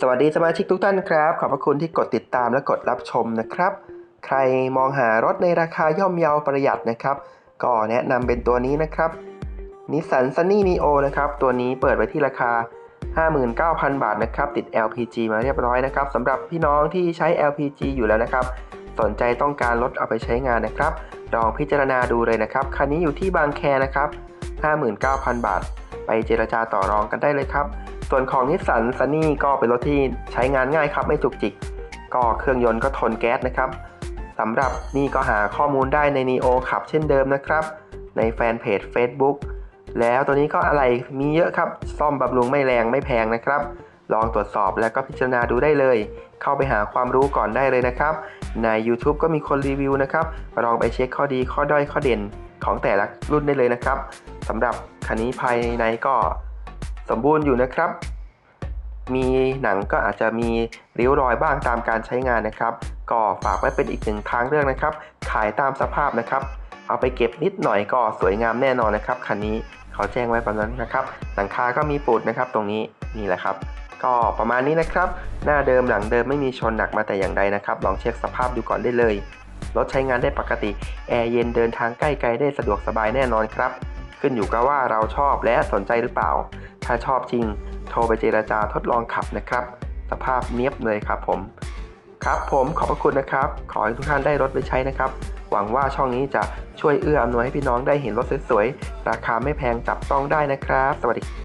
สวัสดีสมาชิกทุกท่านครับ ขอบพระคุณที่กดติดตามและกดรับชมนะครับ ใครมองหารถในราคาย่อมเยาประหยัดนะครับ ก็แนะนำเป็นตัวนี้นะครับนิสสันซันนี่นีโอนะครับ ตัวนี้เปิดไว้ที่ราคา 59,000 บาทนะครับ ติด LPG มาเรียบร้อยนะครับสำหรับพี่น้องที่ใช้ LPG อยู่แล้วนะครับ สนใจต้องการรถเอาไปใช้งานนะครับ ลองพิจารณาดูเลยนะครับ คันนี้อยู่ที่บางแคนะครับ 59,000 บาท ไปเจรจาต่อรองกันได้เลยครับ ส่วนของนิสสันซันนี่ก็เป็นรถที่ใช้งานง่ายครับไม่จุกจิก ก็เครื่องยนต์ก็ทนแก๊สนะครับสำหรับนี่ก็หาข้อมูลได้ใน Neo ขับเช่นเดิมนะครับ ในแฟนเพจ Facebook แล้วตัวนี้ก็อะไรมีเยอะครับ ซ่อมบำรุงไม่แรงไม่แพงนะครับ ลองตรวจสอบแล้วก็พิจารณาดูได้เลย เข้าไปหาความรู้ก่อนได้เลยนะครับ ใน YouTube ก็มีคนรีวิวนะครับ ลองไปเช็คข้อดีข้อด้อยข้อเด่นของแต่ละรุ่นได้เลยนะครับสำหรับคันนี้ภายในก็ สมบูรณ์อยู่นะครับ มีหนังก็อาจจะมีริ้วรอยบ้างตามการใช้งานนะครับ ก็ฝากไว้เป็นอีกหนึ่งทางเลือกนะครับ ขายตามสภาพนะครับ เอาไปเก็บนิดหน่อยก็สวยงามแน่นอนนะครับคันนี้เขาแจ้งไว้ประมาณนั้นนะครับ หลังคาก็มีปูดนะครับตรงนี้นี่แหละครับก็ประมาณนี้นะครับ หน้าเดิมหลังเดิมไม่มีชนหนักมาแต่อย่างใดนะครับ ลองเช็คสภาพดูก่อนได้เลย รถใช้งานได้ปกติ แอร์เย็นเดินทางใกล้ไกลได้สะดวกสบายแน่นอนครับ ขึ้นอยู่กับว่าเราชอบและสนใจหรือเปล่า ถ้าชอบจริง โทรไปเจราจาทดลองขับนะครับ สภาพเนียบเลยครับผม ครับผมขอบพระคุณนะครับ ขอให้ทุกท่านได้รถไปใช้นะครับ หวังว่าช่องนี้จะช่วยเอื้ออำนวยให้พี่น้องได้เห็นรถสวยๆ ราคาไม่แพงจับต้องได้นะครับ สวัสดี